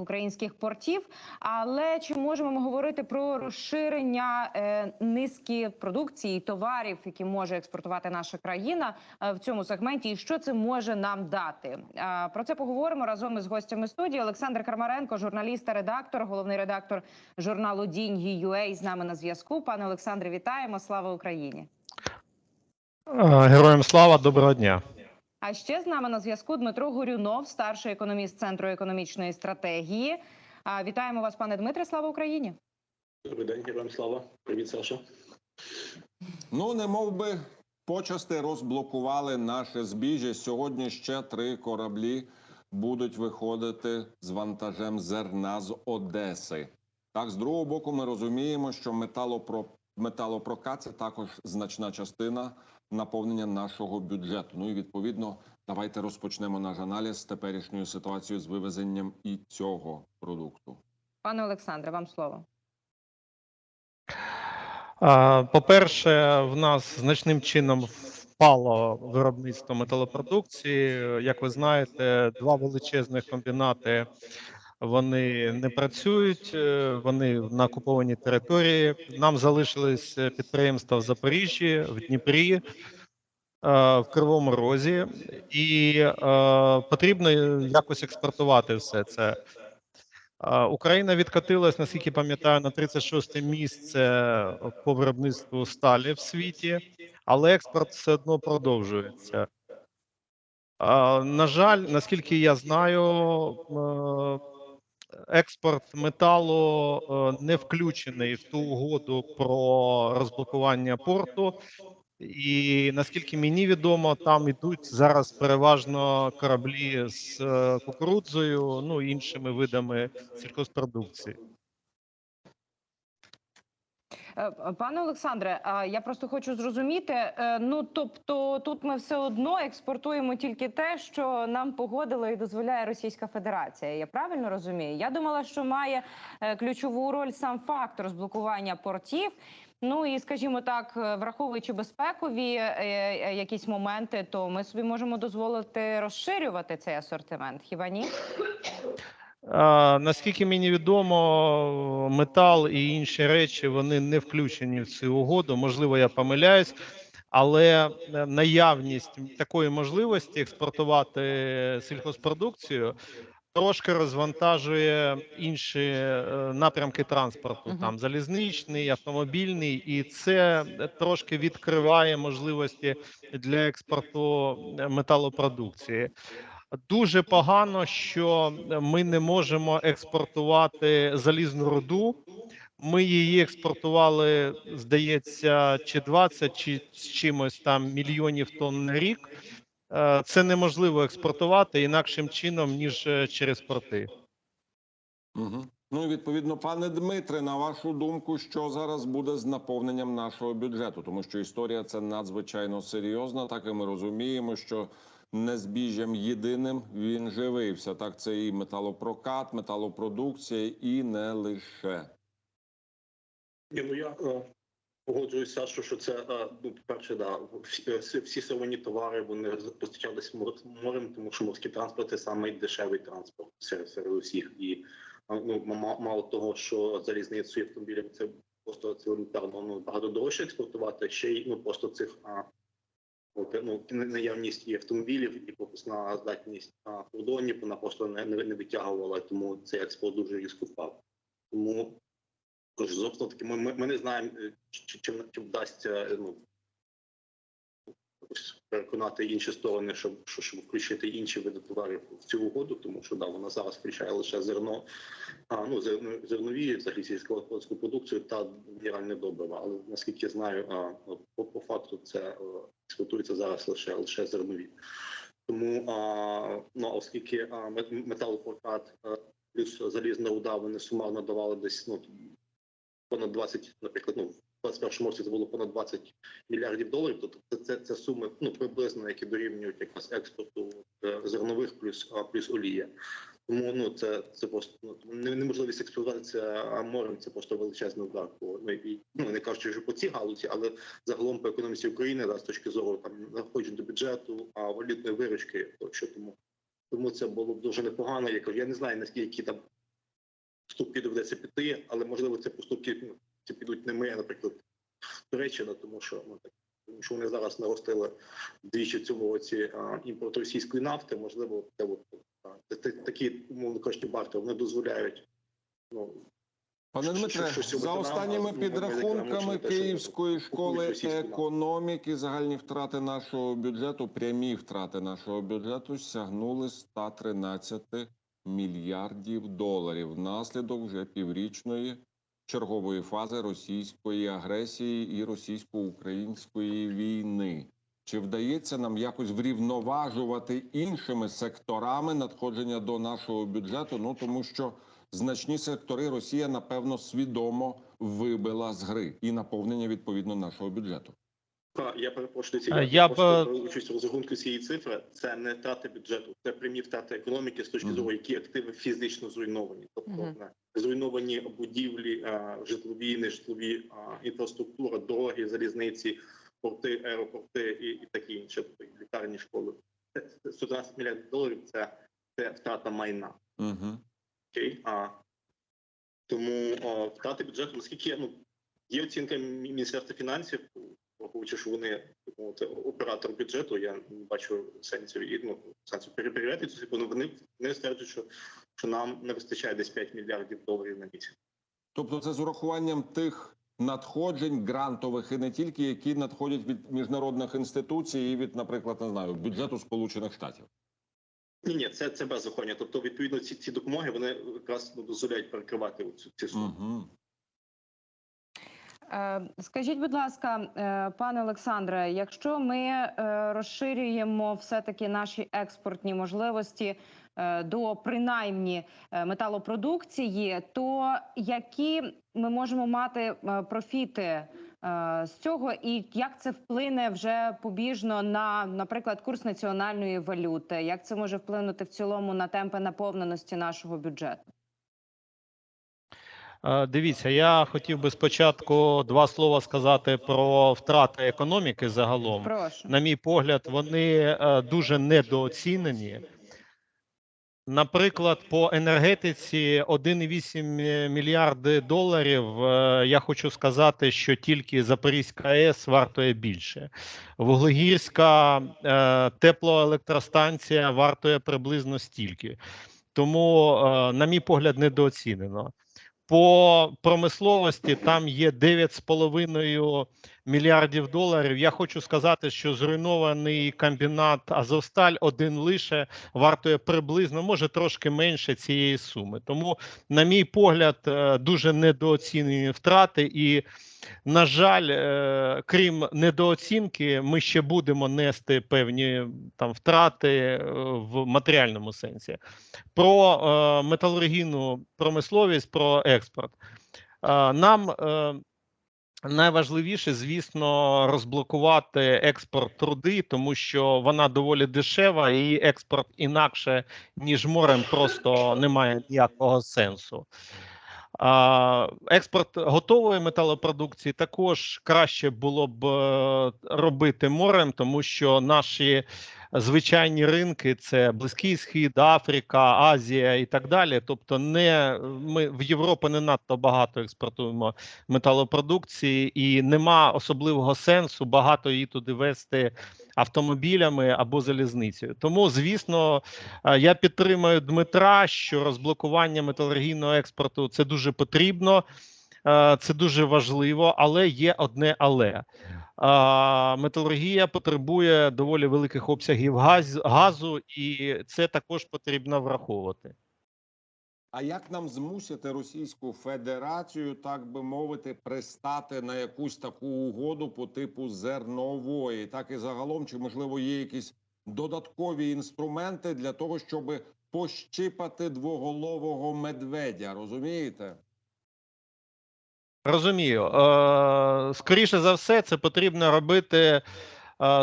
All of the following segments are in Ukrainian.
українських портів. Але чи можемо ми говорити про розширення е, низки продукції товарів, які може експортувати наша країна е, в цьому сегменті, і що це може нам дати? Е, про це поговоримо разом із гостями студії. Олександр Кармаренко, журналіст та редактор, головний редактор журналу Дінь.UA з нами на зв'язку. Пане Олександре, вітаємо! Слава Україні! Героям слава, доброго дня. А ще з нами на зв'язку Дмитро Горюнов, старший економіст Центру економічної стратегії. А, Вітаємо вас, пане Дмитре. Слава Україні! Добрий день, героям слава. Привіт, Саша. Ну, не мов би почасти розблокували наше збіжжя. Сьогодні ще три кораблі будуть виходити з вантажем зерна з Одеси. Так, з другого боку, ми розуміємо, що металопро... металопрокат це також значна частина наповнення нашого бюджету. Ну і відповідно, давайте розпочнемо наш аналіз з теперішньою ситуацією з вивезенням і цього продукту. Пане Олександре, вам слово. По-перше, в нас значним чином впало виробництво металопродукції. Як ви знаєте, два величезних комбінати вони не працюють, е, вони на окупованій території. Нам залишились е, підприємства в Запоріжжі, в Дніпрі. е, В Кривому Розі, і потрібно якось експортувати все це. Україна відкотилась, наскільки пам'ятаю, на 36 місце по виробництву сталі в світі, але експорт все одно продовжується. На жаль, наскільки я знаю, експорт металу е, не включений в ту угоду про розблокування порту. І наскільки мені відомо, там ідуть зараз переважно кораблі з е, кукурудзою, ну іншими видами сільхозпродукції. Е, Пане Олександре, я просто хочу зрозуміти. е, Ну тобто, тут ми все одно експортуємо тільки те, що нам погодила і дозволяє Російська Федерація. Я правильно розумію? Я думала, що має е, ключову роль сам факт розблокування портів. Ну і скажімо так, враховуючи безпекові якісь моменти, то ми собі можемо дозволити розширювати цей асортимент. Хіба ні? Наскільки мені відомо, метал і інші речі вони не включені в цю угоду. Можливо, я помиляюсь, але е, наявність такої можливості експортувати сільхозпродукцію трошки розвантажує інші е, напрямки транспорту, Мгм. там залізничний, автомобільний, і це трошки відкриває можливості для експорту е, металопродукції. Дуже погано, що ми не можемо експортувати залізну руду. Ми її експортували, здається, чи 20, чи з чимось там мільйонів тонн на рік. Е, Це неможливо експортувати інакшим чином ніж е, через порти. Угу. Ну і відповідно, пане Дмитре, на вашу думку, що зараз буде з наповненням нашого бюджету? Тому що історія це надзвичайно серйозна. Так і ми розуміємо, що не збіжжям єдиним він живився. Так, це і металопрокат, металопродукція, і не лише. Ні, ну я е, погоджуюся, що, що це е, ну, по-перше, да, всі, е, всі, всі сировинні товари вони постачались мор- морем, тому що морський транспорт це самий дешевий транспорт серед, серед усіх. І ну, мало того, що залізницю і автомобілів це просто це елементарно ну, багато дорожче експортувати, ще й ну просто цих а, от, ну, наявність і автомобілів, і пропускна здатність на кордонів вона просто не, не, не витягувала, тому цей експорт дуже різко впав. Тому Тож, зовсім таки, ми, ми, ми не знаємо, е, чи, чи, чи вдасться е, ну, переконати інші сторони, щоб, щоб, включити інші види товарів в цю угоду, тому що да, вона зараз включає лише зерно, а, ну, зерно- зернові, взагалі сільськогосподарську продукцію та мінеральне добрива. Але наскільки я знаю, а, по, по факту це е, експортується зараз лише, лише зернові. Тому, а, ну, оскільки а, металопрокат а, плюс залізна руда, вони сумарно давали десь ну, понад 20, наприклад, ну, в 21 році це було понад 20 мільярдів доларів. Тобто це, це, суми ну, приблизно, які дорівнюють якраз експорту е, зернових плюс, а, плюс олія. Тому ну, це, це просто ну, неможливість експортувати це морем, це просто величезний удар. Ну, і, ну, не кажучи вже по цій галузі, але загалом по економіці України да, з точки зору там, надходжень до бюджету, а валютної виручки тощо. Тому, тому це було б дуже непогано. Я кажу, я не знаю, наскільки там поступки доведеться піти, але можливо це поступки ну, ці підуть не ми, а наприклад, Туреччина, тому що ну так. Тому що вони зараз наростили двічі в цьому році а, імпорт російської нафти. Можливо, це от, а, та- та- такі умовно кажучи, барти вони дозволяють ну Пане Дмитре, за останніми ну, підрахунками те, Київської школи економіки, загальні втрати нашого бюджету, прямі втрати нашого бюджету сягнули 113 мільярдів доларів внаслідок вже піврічної чергової фази російської агресії і російсько-української війни. Чи вдається нам якось врівноважувати іншими секторами надходження до нашого бюджету? Ну тому що значні сектори Росія напевно свідомо вибила з гри і наповнення відповідно нашого бюджету. А, Я перепрошую, Е, я, я б, просто е, участь у розрахунку цієї цифри. Це не втрати бюджету, це прямі втрати економіки з точки зору, які активи фізично зруйновані, тобто Мгм. е, зруйновані будівлі, е, житлові, нежитлові е, інфраструктура, дороги, залізниці, порти, аеропорти і, і таке інше, тобто лікарні, школи. Це- це 112 мільярдів доларів. Це, це втрата майна. Угу. Окей, а тому о, втрати бюджету, наскільки ну є оцінка Міністерства фінансів, враховуючи, що вони так мовити, оператор бюджету, я не бачу сенсів і ну сенсу перевіряти. Ну, Вони вони стверджують, що, що нам не вистачає десь 5 мільярдів доларів на місяць. Тобто, це з урахуванням тих надходжень грантових і не тільки які надходять від міжнародних інституцій і від, наприклад, не знаю, бюджету Сполучених Штатів. Ні, ні, це, це без захоплення. Тобто, відповідно, ці, ці допомоги вони якраз ну, дозволяють перекривати цю ці суми. Угу. Скажіть, будь ласка, е, пане Олександре, якщо ми е, розширюємо все-таки наші експортні можливості до принаймні е, металопродукції, то які ми можемо мати е, профіти е, з цього, і як це вплине вже побіжно на, наприклад, курс національної валюти? Як це може вплинути в цілому на темпи наповненості нашого бюджету? Е, Дивіться, я хотів би спочатку два слова сказати про втрати економіки загалом. Прошу. На мій погляд, вони е, дуже недооцінені. Наприклад, по енергетиці 1,8 мільярди доларів. е, Я хочу сказати, що тільки Запорізька АЕС вартує більше. Вуглегірська е, теплоелектростанція вартує приблизно стільки. Тому, е, на мій погляд, недооцінено. По промисловості там є 9,5 мільярдів доларів. Я хочу сказати, що зруйнований комбінат Азовсталь один лише вартує приблизно, може трошки менше цієї суми. Тому, на мій погляд, е, дуже недооцінені втрати. І, на жаль, е, крім недооцінки, ми ще будемо нести певні там втрати е, в матеріальному сенсі. Про е, металургійну промисловість, про експорт. Нам найважливіше, звісно, розблокувати експорт труди, тому що вона доволі дешева, і експорт інакше ніж морем просто не має ніякого сенсу. Експорт готової металопродукції також краще було б е, робити морем, тому що наші звичайні ринки це Близький Схід, Африка, Азія і так далі. Тобто, не ми в Європу не надто багато експортуємо металопродукції, і нема особливого сенсу багато її туди вести автомобілями або залізницею. Тому, звісно, е, я підтримую Дмитра, що розблокування металургійного експорту це дуже потрібно. Е, Це дуже важливо, але є одне але. Металургія потребує доволі великих обсягів газ, газу, і це також потрібно враховувати. А як нам змусити Російську Федерацію, так би мовити, пристати на якусь таку угоду по типу зернової? Так і загалом, чи можливо є якісь додаткові інструменти для того, щоб пощипати двоголового медведя? Розумієте? Розумію. Е, скоріше за все, це потрібно робити е,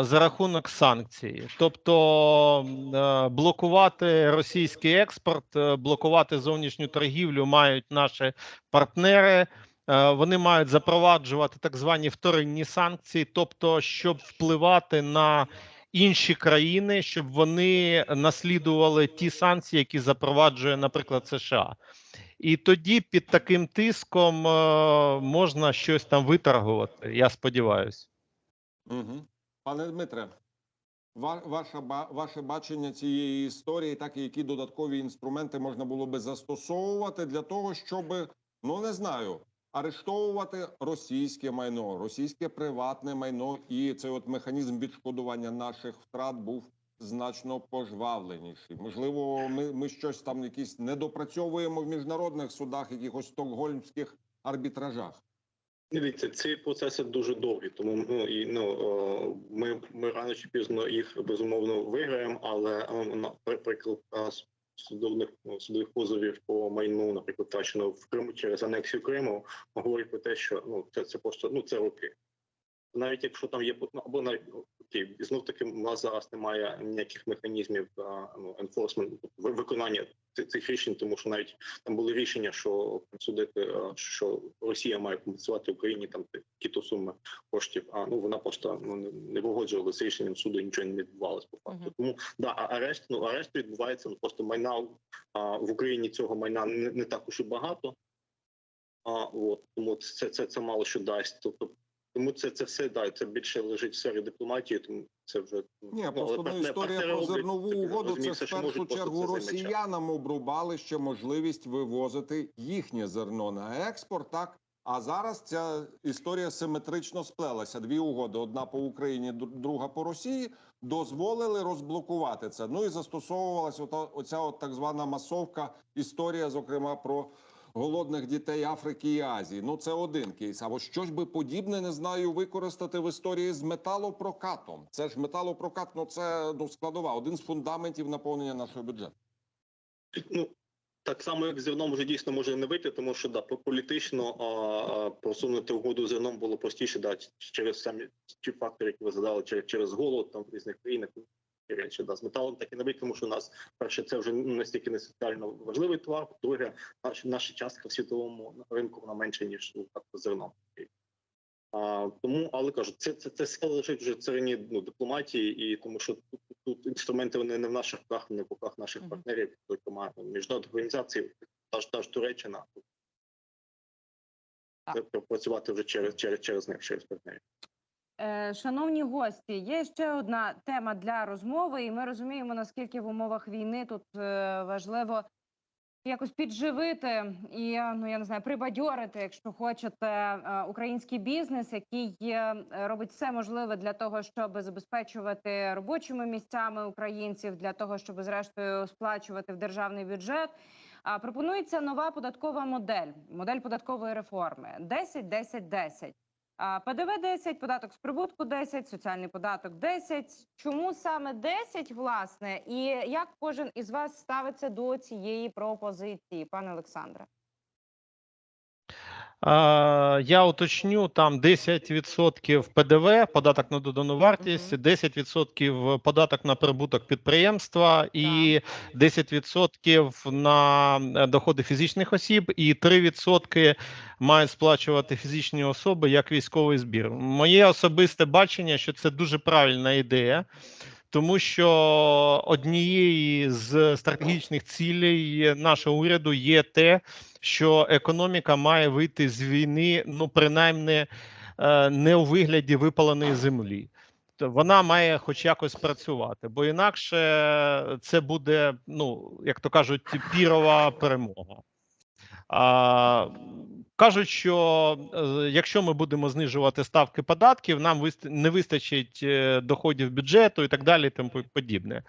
за рахунок санкцій, тобто е, блокувати російський експорт, блокувати зовнішню торгівлю мають наші партнери. Вони мають запроваджувати так звані вторинні санкції, тобто, щоб впливати на інші країни, щоб вони наслідували ті санкції, які запроваджує, наприклад, США. І тоді під таким тиском е, можна щось там виторгувати. Я сподіваюся. Угу. Пане Дмитре, ва- ваша, ба- ваше бачення цієї історії, так і які додаткові інструменти можна було би застосовувати для того, щоб, ну не знаю, арештовувати російське майно, російське приватне майно, і цей от механізм відшкодування наших втрат був значно пожвавленіший. Можливо, ми, ми щось там якісь недопрацьовуємо в міжнародних судах, якихось стокгольмських арбітражах. Дивіться, ці процеси дуже довгі, тому ну і ну ми, ми рано чи пізно їх безумовно виграємо, але а, з судових ну, судових позовів по майну, наприклад, втрачено в Криму через анексію Криму, говорить про те, що ну це це просто ну це роки. Навіть якщо там є ну, або навіть ну, окей, знов таки у нас зараз немає ніяких механізмів ну ви- виконання цих- рішень, тому що навіть там були рішення, що судити, що Росія має компенсувати Україні там такі-то суми коштів. А ну вона просто ну не- не погоджувала з рішенням суду, нічого не відбувалося по факту. Мгм. Тому да, а арешт ну арешт відбувається. Ну просто майна а, в Україні цього майна не, не так уж і багато. А от тому це це, це мало що дасть. Тобто тому це це все да, це більше лежить в сфері дипломатії, тому це вже Ні, ну, просто ну, історія про зернову угоду. Це в першу чергу росіянам обрубали ще можливість вивозити їхнє зерно на експорт. Так а зараз ця історія симетрично сплелася. Дві угоди: одна по Україні, друга по Росії. Дозволили розблокувати це. Ну і застосовувалася ота, оця от так звана масовка. Історія, зокрема, про голодних дітей Африки і Азії. Ну це один кейс. Або щось би подібне не знаю використати в історії з металопрокатом. Це ж металопрокат, ну це ну складова, один з фундаментів наповнення нашого бюджету. Ну так само, як зерном вже дійсно може не вийти, тому що да, політично а, а, просунути угоду зерном було простіше, да, через самі ті фактори, які ви задали, через, через голод там в різних країнах. Речі, да, з металом так і не тому що у нас перше це вже настільки не соціально важливий товар. Друге, наша, наша частка в світовому ринку вона менша ніж ну, так, з зерном. А, тому, але кажу, це це, це все лежить вже в царині ну, дипломатії, і тому що тут, тут інструменти вони не в наших руках, не в руках наших Мгм. партнерів, зокрема ну, міжнародних організацій, та ж та ж Туреччина. Це працювати вже через через через них, через партнерів. Е, Шановні гості, є ще одна тема для розмови, і ми розуміємо, наскільки в умовах війни тут е, важливо якось підживити і ну я не знаю, прибадьорити, якщо хочете, е, український бізнес, який е, робить все можливе для того, щоб забезпечувати робочими місцями українців, для того, щоб зрештою сплачувати в державний бюджет. А пропонується нова податкова модель, модель податкової реформи 10-10-10. ПДВ 10, податок з прибутку 10, соціальний податок 10. Чому саме 10, власне, і як кожен із вас ставиться до цієї пропозиції, пане Олександре? Я уточню там 10% ПДВ, податок на додану вартість, 10% податок на прибуток підприємства і 10% на е, доходи фізичних осіб, і 3% мають сплачувати фізичні особи як військовий збір. Моє особисте бачення, що це дуже правильна ідея. Тому що однією з стратегічних цілей нашого уряду є те, що економіка має вийти з війни, ну принаймні е, не у вигляді випаленої землі. Вона має хоч якось працювати, бо інакше це буде, ну як то кажуть, пірова перемога. А, кажуть, що е, якщо ми будемо знижувати ставки податків, нам не вистачить е, доходів бюджету і так далі, і тому подібне.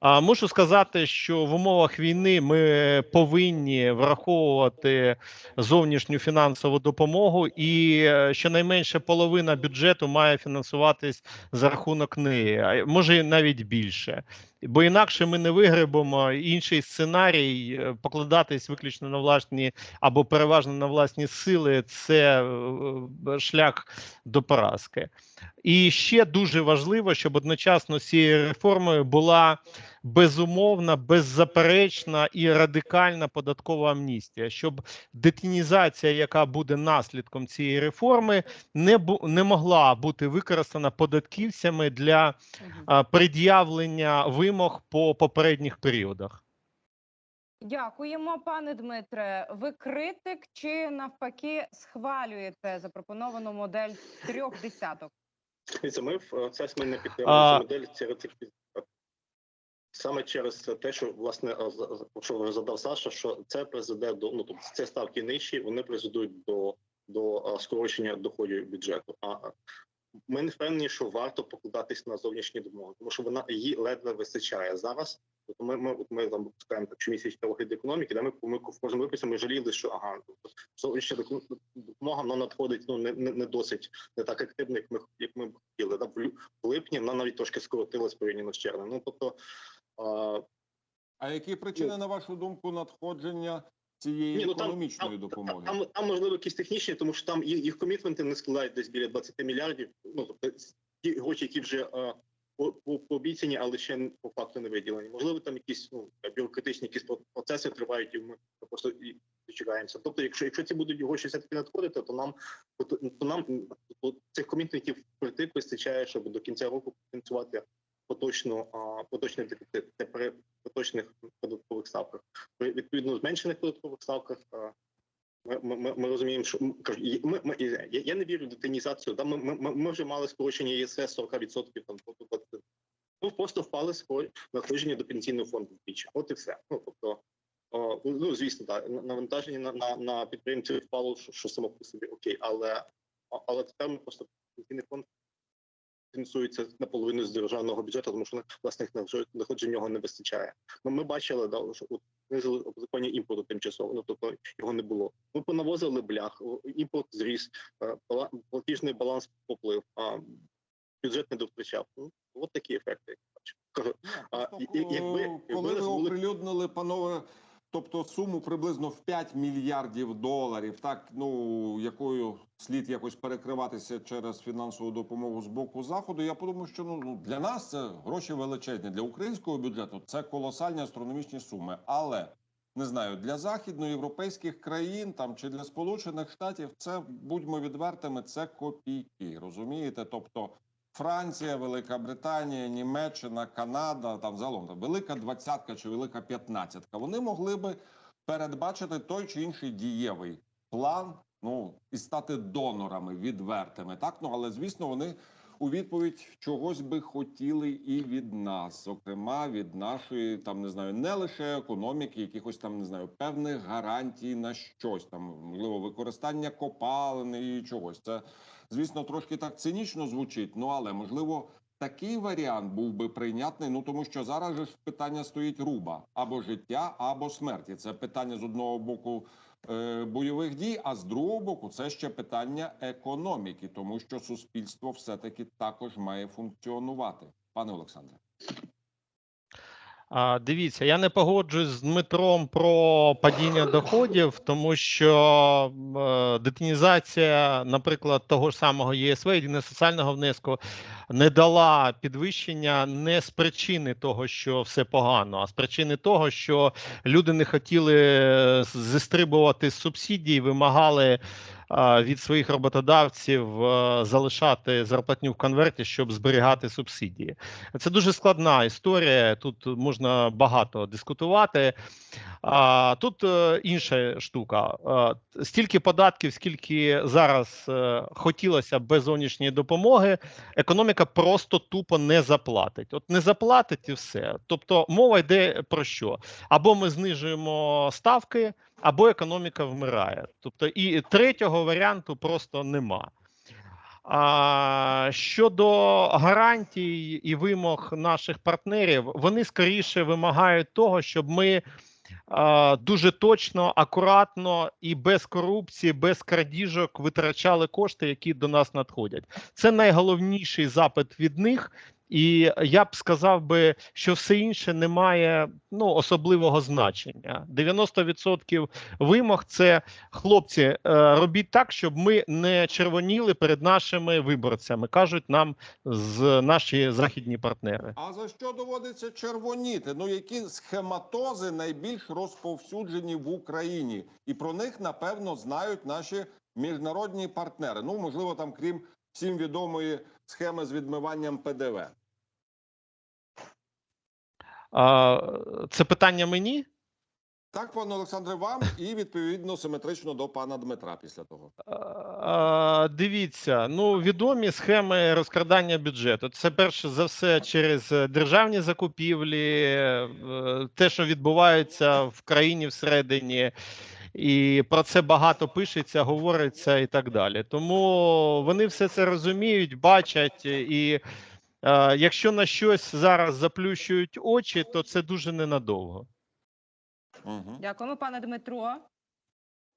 А мушу сказати, що в умовах війни ми повинні враховувати зовнішню фінансову допомогу, і е, щонайменше половина бюджету має фінансуватись за рахунок неї, може навіть більше. Бо інакше ми не вигребемо інший сценарій е, покладатись виключно на власні або переважно на власні сили. Це е, шлях до поразки. І ще дуже важливо, щоб одночасно з цією реформою була безумовна, беззаперечна і радикальна податкова амністія, щоб детінізація, яка буде наслідком цієї реформи, не бу не могла бути використана податківцями для а, пред'явлення вимог по попередніх періодах. Дякуємо, пане Дмитре. Ви критик чи навпаки схвалюєте запропоновану модель трьох десяток? Дивіться, ми в не підтримуємо цю модель. Саме через те, що власне що вже задав Саша, що це призведе до ну тобто це ставки нижчі, вони призведуть до, до скорочення доходів бюджету. А, ми не впевнені, що варто покладатись на зовнішні допомоги, тому що вона її ледве вистачає зараз. Тобто ми, ми, от ми там випускаємо так, щомісячний огляд економіки, де ми, ми в кожному виписі ми жаліли, що ага, тобто, зовнішня допомога вона надходить ну не, не, не досить не так активно, як ми як ми б хотіли. Да? В, в липні вона навіть трошки скоротилась порівняно з червнем. Ну тобто а, А які причини, на вашу думку, надходження цієї Ні, ну, економічної там, допомоги? Там, там можливо якісь технічні, тому що там їх, їх комітменти не складають десь біля 20 мільярдів. Ну тобто ті гроші, які вже е, по- по- пообіцяні, але ще по факту не виділені. Можливо, там якісь ну бюрократичні якісь процеси тривають, і ми просто і дочекаємося. Тобто, якщо якщо ці будуть гроші все таки надходити, то нам то, то нам то цих комітментів впритик вистачає, щоб до кінця року фінансувати поточну а, поточний дефіцит це поточних податкових ставках. Відповідно зменшених податкових ставках. Ми, ми, ми, розуміємо, що ми, ми, я, не вірю в детинізацію. Да? Ми, ми, ми- вже мали скорочення ЄСС 40%, там, тобто, ми просто впали надходження до пенсійного фонду вдвічі. От і все. Ну, тобто, о, ну, звісно, так, навантаження на, на, на підприємців впало, що, що само по собі окей, але, але тепер ми просто пенсійний фонд фінансується наполовину з державного бюджету, тому що власних надходжень нього не вистачає. Ну, ми бачили, да, що знизили обзаконня імпорту тимчасово, ну тобто його не було. Ми понавозили блях, імпорт зріс, е, платіжний баланс поплив, а бюджет не довтрачав. Ну, от такі ефекти. Кажу, А, і- якби- е, коли ви оприлюднили, панове, тобто суму приблизно в 5 мільярдів доларів, так ну якою слід якось перекриватися через фінансову допомогу з боку заходу. Я подумав, що ну ну, для нас це гроші величезні. Для українського бюджету це колосальні астрономічні суми, але. Не знаю, для західноєвропейських країн там чи для Сполучених Штатів це будьмо відвертими, це копійки. Розумієте? Тобто Франція, Велика Британія, Німеччина, Канада, там загалом там, велика двадцятка чи велика п'ятнадцятка. Вони могли би передбачити той чи інший дієвий план, ну і стати донорами відвертими. Так, ну але звісно, вони у відповідь чогось би хотіли і від нас, зокрема від нашої, там не знаю, не лише економіки, якихось там не знаю, певних гарантій на щось там, можливо, використання копалин і чогось. Це звісно трошки так цинічно звучить. Ну але можливо. Такий варіант був би прийнятний, ну тому що зараз ж питання стоїть руба або життя, або смерті. Це питання з одного боку е, бойових дій, а з другого боку, це ще питання економіки, тому що суспільство все-таки також має функціонувати. Пане Олександре, А, дивіться, я не погоджуюсь з Дмитром про падіння доходів, тому що е, детінізація, наприклад, того ж самого ЄСВ, єдиного соціального внеску, не дала підвищення не з причини того, що все погано, а з причини того, що люди не хотіли зістрибувати з субсидій, вимагали від своїх роботодавців е, залишати зарплатню в конверті, щоб зберігати субсидії. Це дуже складна історія. Тут можна багато дискутувати. Тут е, інша штука. Е, стільки податків, скільки зараз хотілося без зовнішньої допомоги, економіка просто тупо не заплатить. От не заплатить і все. Тобто мова йде про що? Або ми знижуємо ставки, або економіка вмирає. Тобто і третього варіанту просто нема. А щодо гарантій і вимог наших партнерів, вони скоріше вимагають того, щоб ми а, дуже точно, акуратно і без корупції, без крадіжок витрачали кошти, які до нас надходять. Це найголовніший запит від них. І я б сказав би, що все інше не має ну, особливого значення. 90% вимог це хлопці, е, робіть так, щоб ми не червоніли перед нашими виборцями, кажуть нам з наші західні партнери. А за що доводиться червоніти? Ну які схематози найбільш розповсюджені в Україні, і про них напевно знають наші міжнародні партнери. Ну можливо, там крім всім відомої схеми з відмиванням ПДВ. А, це питання мені? Так, пане Олександре, вам і відповідно симетрично до пана Дмитра після того. А, Дивіться, ну відомі схеми розкрадання бюджету. Це перше за все через державні закупівлі, е, те, що відбувається в країні всередині, і про це багато пишеться, говориться і так далі. Тому вони все це розуміють, бачать, і е, якщо на щось зараз заплющують очі, то це дуже ненадовго. Угу. Дякуємо, пане Дмитро.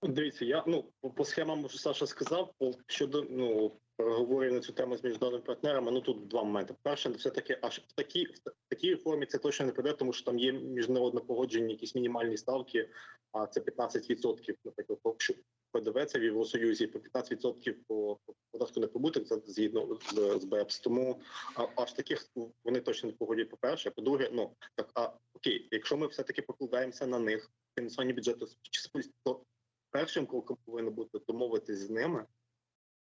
Дивіться, я ну по, по схемам що Саша сказав. По щодо ну переговорів на цю тему з міжнародними партнерами. Ну тут два моменти. Перше, все таки, аж в такій в такій формі це точно не прийде, тому що там є міжнародно погоджені якісь мінімальні ставки. А це 15%, наприклад, по що ПДВ це в Євросоюзі, по 15% по по податку на прибуток це згідно з, з БЕПС. Тому а, аж таких вони точно не погодять. По перше, по-друге, ну так а окей, якщо ми все таки покладаємося на них фінансування бюджету то першим кроком повинно бути домовитись з ними,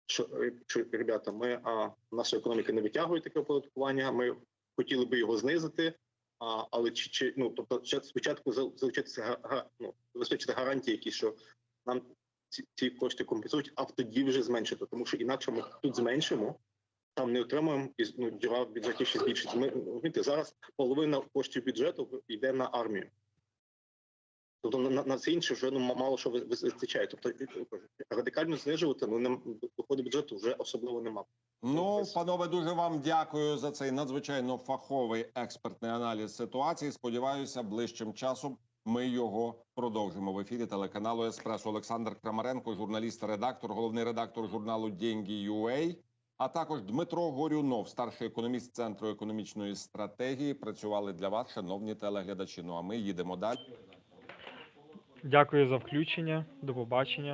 що, е, що ребята, ми а, наша економіка не витягує таке оподаткування. Ми хотіли би його знизити. А, але чи, чи ну тобто, спочатку залучитися ну, забезпечити гарантії, які що нам ці, ці кошти компенсують, а тоді вже зменшити, тому що інакше ми тут зменшимо. Там не отримуємо і ну, діра в бюджеті ще збільшиться. Ми ну, розумієте, зараз половина коштів бюджету йде на армію. Тобто на, на, на це інше вже ну мало що ви- вистачає. Тобто радикально знижувати ну не доходи бюджету вже особливо нема. Ну, панове, дуже вам дякую за цей надзвичайно фаховий експертний аналіз ситуації. Сподіваюся, ближчим часом ми його продовжимо в ефірі телеканалу Еспресо. Олександр Крамаренко, журналіст, редактор, головний редактор журналу «Деньги.UA», а також Дмитро Горюнов, старший економіст центру економічної стратегії. Працювали для вас, шановні телеглядачі. Ну а ми їдемо далі. Дякую за включення. До побачення.